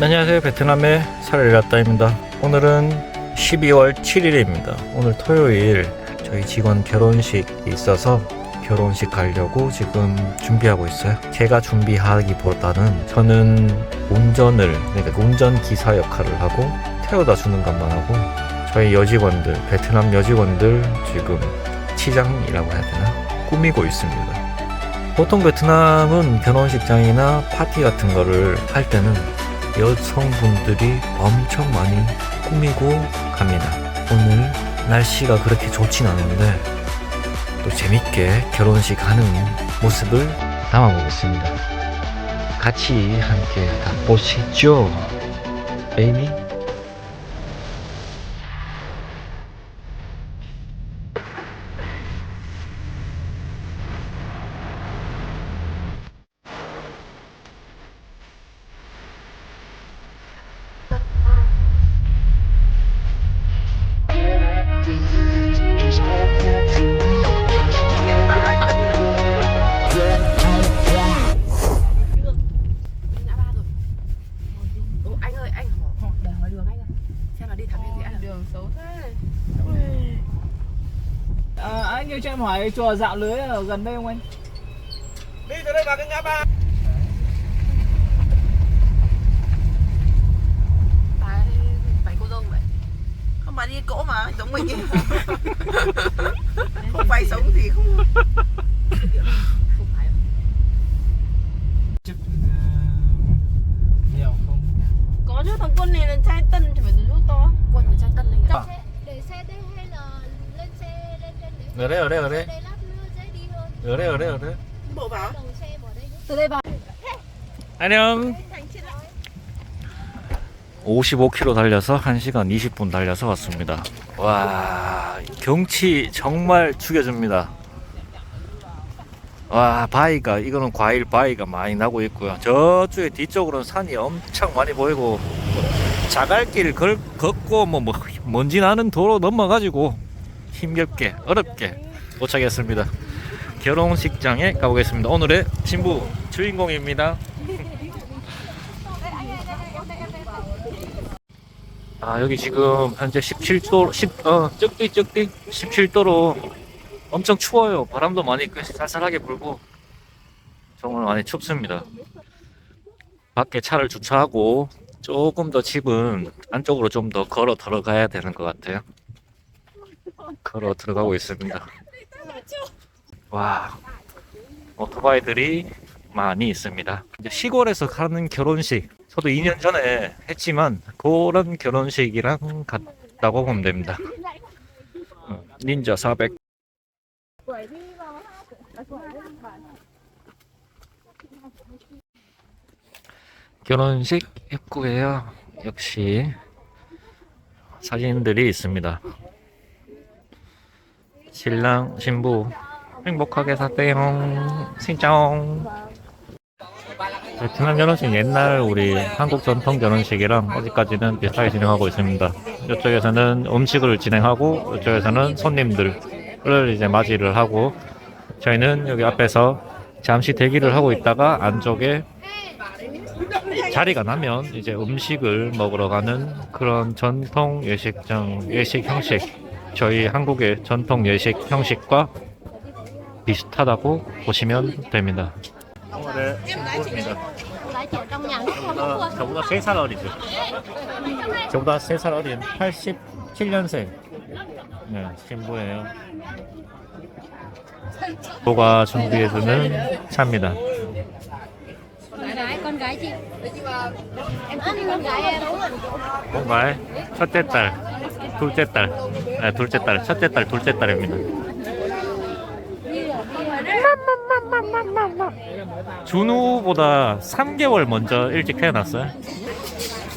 안녕하세요. 베트남의 살일라따입니다. 오늘은 12월 7일입니다. 오늘 토요일 저희 직원 결혼식이 있어서 결혼식 가려고 지금 준비하고 있어요. 제가 준비하기보다는 저는 운전을 그러니까 운전 기사 역할을 하고 태워다 주는 것만 하고 저희 여직원들 베트남 여직원들 지금 치장이라고 해야 되나? 꾸미고 있습니다. 보통 베트남은 결혼식장이나 파티 같은 거를 할 때는 여성분들이 엄청 많이 꾸미고 갑니다. 오늘 날씨가 그렇게 좋진 않은데 또 재밌게 결혼식 하는 모습을 담아보겠습니다. 같이 함께 가보시죠. 베이비. Em hỏi chùa dạo lưới ở gần đây không anh? đi từ đây vào cái ngã ba Đấy, phải cô dâu vậy không bà đi cỗ mà giống mình ấy. không phải sống thì không không phải Chức nhiều không? Có chứ thằng quân này là trai tân thì phải rút to quân là trai tân anh ạ để xe đây bỏ đây nữa Từ đây vào 안녕. 55km 달려서 1시간 20분 달려서 왔습니다. 와, 경치 정말 죽여줍니다. 와, 바위가, 이거는 과일 바위가 많이 나고 있고요. 저쪽에 뒤쪽으로는 산이 엄청 많이 보이고, 자갈길 걸, 걷고, 뭐, 뭐, 먼지 나는 도로 넘어가지고, 힘겹게, 어렵게 도착했습니다. 결혼식장에 가보겠습니다. 오늘의 신부 주인공입니다. 아 여기 지금 현재 17도 10 어, 적디 적디 17도로 엄청 추워요 바람도 많이 쌀쌀하게 불고 정말 많이 춥습니다 밖에 차를 주차하고 조금 더 집은 안쪽으로 좀 더 걸어 들어가야 되는 것 같아요 걸어 들어가고 있습니다 와 오토바이들이 많이 있습니다 이제 시골에서 가는 결혼식 저도 2년 전에 했지만 그런 결혼식이랑 같다고 보면 됩니다. 어, 닌자 400. 결혼식 입구에요. 역시 사진들이 있습니다. 신랑 신부 행복하게 사세요. 신짱. 베트남 결혼식 옛날 우리 한국 전통 결혼식이랑 어디까지는 비슷하게 진행하고 있습니다. 이쪽에서는 음식을 진행하고 이쪽에서는 손님들을 이제 맞이를 하고 저희는 여기 앞에서 잠시 대기를 하고 있다가 안쪽에 자리가 나면 이제 음식을 먹으러 가는 그런 전통 예식장 예식 형식 저희 한국의 전통 예식 형식과 비슷하다고 보시면 됩니다. nước không 저보다, 저보다 3살 어리죠. 저보다 3살 어린 87년생 네, 신부예요. 부가 준비해주는 차입니다. con gái 뭔가 첫째 딸, 둘째 딸, 네, 둘째 딸, 첫째 딸, 둘째 딸입니다. 준우보다 3개월 먼저 일찍 태어났어요.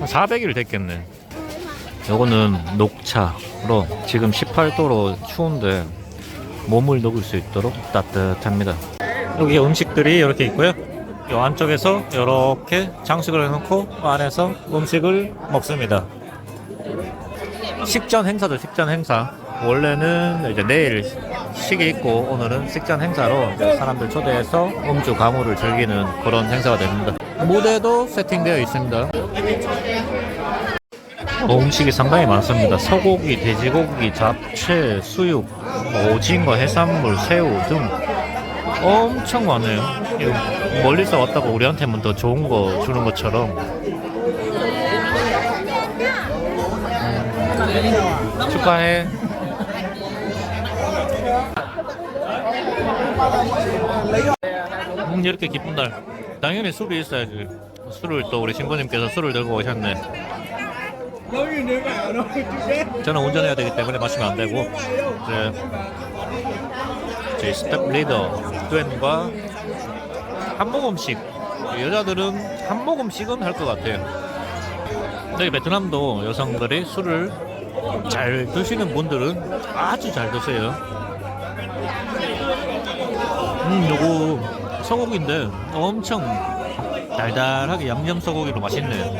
400일 됐겠네. 요거는 녹차로 지금 18도로 추운데 몸을 녹일 수 있도록 따뜻합니다. 여기 음식들이 이렇게 있고요. 이 안쪽에서 이렇게 장식을 해놓고 안에서 음식을 먹습니다. 식전 행사죠, 식전 행사. 원래는 이제 내일 식이 있고 오늘은 식전 행사로 이제 사람들 초대해서 음주 가무를 즐기는 그런 행사가 됩니다. 무대도 세팅되어 있습니다. 어, 음식이 상당히 많습니다. 소고기, 돼지고기, 잡채, 수육, 뭐 오징어, 해산물, 새우 등 엄청 많아요. 멀리서 왔다고 우리한테만 더 좋은 거 주는 것처럼 축하해. 음, 이렇게 기쁜 날. 당연히 술이 있어야지. 술을 또 우리 신부님께서 술을 들고 오셨네. 저는 운전해야 되기 때문에 마시면 안 되고 이제 저희 스텝 리더 뚜엔과 한 모금씩 여자들은 한 모금씩은 할 것 같아요. 저희 베트남도 여성들이 술을 잘 드시는 분들은 아주 잘 드세요 음, 요거 소고기인데 엄청 달달하게 양념 소고기로 맛있네요.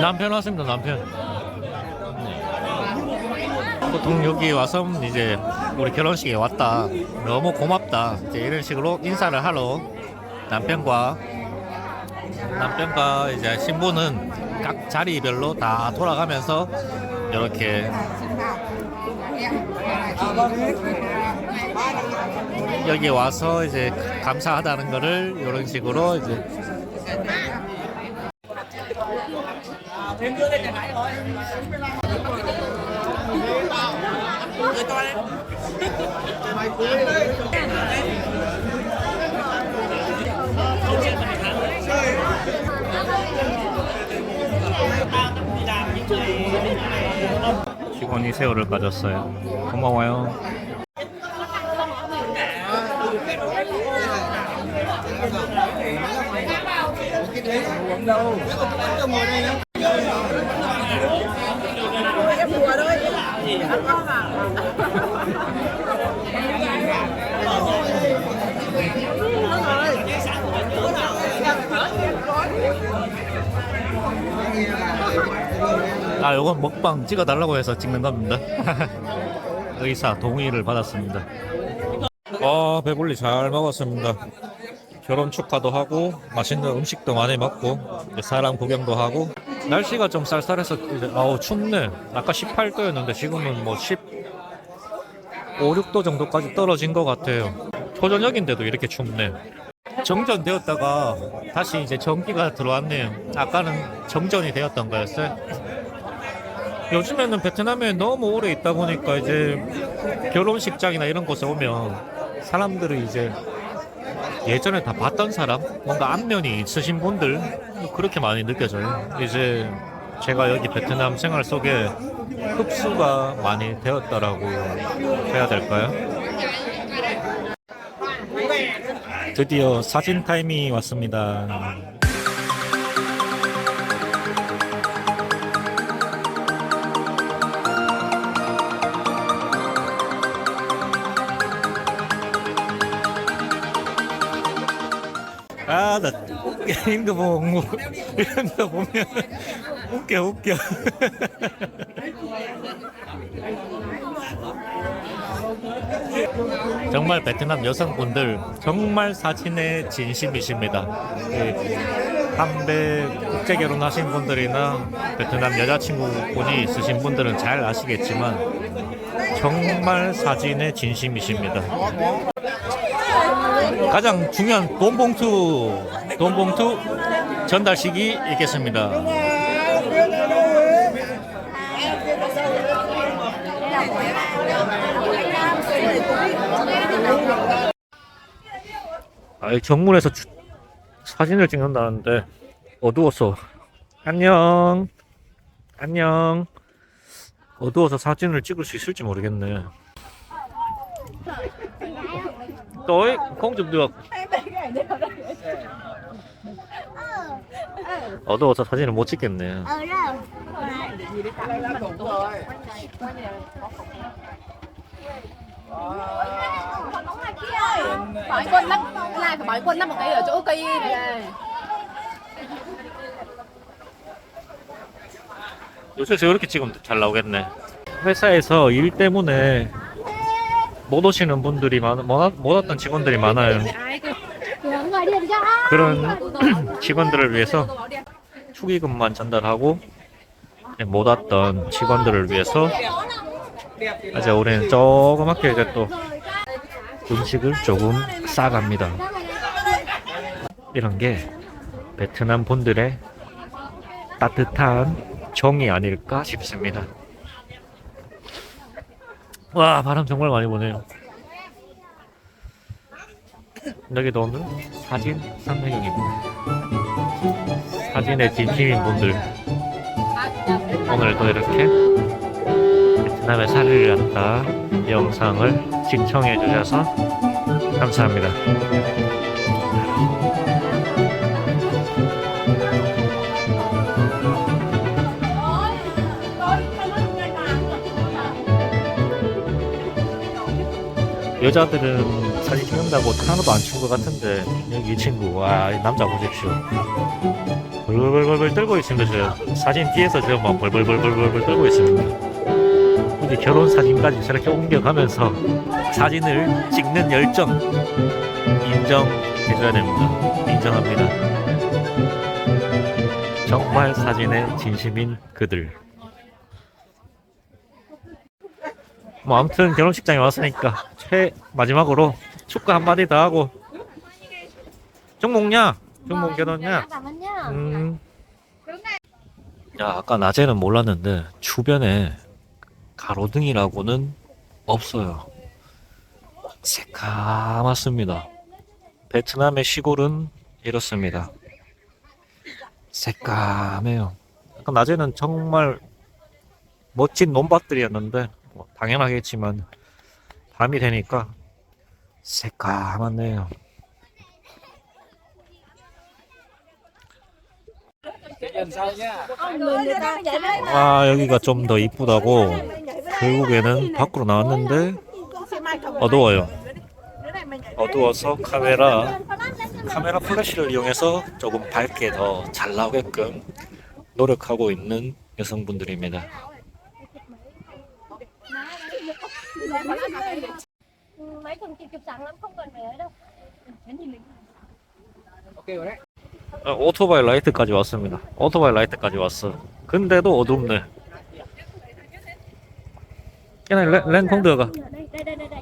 남편 왔습니다, 남편. 네. 보통 여기 와서 이제 우리 결혼식에 왔다. 너무 고맙다. 이제 이런 식으로 인사를 하러 남편과 남편과 이제 신부는 각 자리별로 다 돌아가면서 이렇게. 여기 와서 이제 감사하다는 거를 이런 식으로 이제 직원이 새우를 가졌어요. 고마워요. 아, 요건 먹방 찍어달라고 해서 찍는 겁니다. 의사 동의를 받았습니다. 아, 배불리 잘 먹었습니다. 결혼 축하도 하고, 맛있는 음식도 많이 먹고, 사람 구경도 하고, 날씨가 좀 쌀쌀해서, 아우, 춥네. 아까 18도였는데, 지금은 뭐 10, 5, 6도 정도까지 떨어진 것 같아요. 초저녁인데도 이렇게 춥네. 정전되었다가 다시 이제 전기가 들어왔네요. 아까는 정전이 되었던 거였어요. 요즘에는 베트남에 너무 오래 있다 보니까 이제 결혼식장이나 이런 곳에 오면 사람들이 이제 예전에 다 봤던 사람, 뭔가 안면이 있으신 분들 그렇게 많이 느껴져요. 이제 제가 여기 베트남 생활 속에 흡수가 많이 되었다라고 해야 될까요? 드디어 사진 타임이 왔습니다. 아, 나 이런 거 보면 이런 거 보면 웃겨 웃겨. 정말 베트남 여성분들 정말 사진에 진심이십니다. 그 한배 국제 결혼하신 분들이나 베트남 여자친구분이 있으신 분들은 잘 아시겠지만 정말 사진에 진심이십니다. 가장 중요한 돈 봉투 돈 봉투 전달식이 있겠습니다. 아, 정문에서 주- 사진을 찍는다는데 어두워서 안녕 안녕 어두워서 사진을 찍을 수 있을지 모르겠네. Tối không chụp được 어두워서 사진을 못 찍겠네 Bỏ quân lắp lại phải bỏ quân lắp một cái ở chỗ cây này. 요새서 이렇게 찍으면 잘 나오겠네 회사에서 일 때문에 못 오시는 분들이 많, 못, 왔- 못 왔던 직원들이 많아요 그런 직원들을 위해서 축의금만 전달하고 못 왔던 직원들을 위해서 이제 우리는 조그맣게 이제 또 음식을 조금 싸갑니다. 이런 게 베트남 분들의 따뜻한 정이 아닐까 싶습니다. 와 바람 정말 많이 부네요. 여기도 오늘 사진 선생님입니다. 사진에 진심인 분들 오늘도 이렇게 베트남의 사리를 갖다 영상을 시청해 주셔서 감사합니다. 여자들은 사진 찍는다고 하나도 안 추운 것 같은데 여기 이 친구 와이 남자 보십시오. 벌벌벌벌 떨고 있습니다 저. 사진 뒤에서 저막 벌벌벌벌벌 떨고 있습니다. 굳이 결혼 사진까지 저렇게 옮겨가면서 사진을 찍는 열정 인정해줘야 됩니다. 인정합니다. 정말 사진에 진심인 그들 뭐 아무튼 결혼식장에 왔으니까 최 마지막으로 축가 한마디 더 하고 종목냐? 종목 결혼냐? 음. 야 아까 낮에는 몰랐는데 주변에 가로등이라고는 없어요. 새까맣습니다. 베트남의 시골은 이렇습니다. 새까매요. 아까 낮에는 정말 멋진 논밭들이었는데 뭐 당연하겠지만 밤이 되니까 새까맣네요. 아 여기가 좀 더 이쁘다고 결국에는 밖으로 나왔는데 어두워요. 어두워서 카메라 카메라 플래시를 이용해서 조금 밝게 더 잘 나오게끔 노력하고 있는 여성분들입니다. Mấy thằng chị chụp sẵn lắm không cần phải ở đâu Ok rồi đấy. 어, 오토바이 라이트까지 왔습니다. 오토바이 라이트까지 왔어. 근데도 어둡네. cái này lên, lên không được à? đây đây đây đây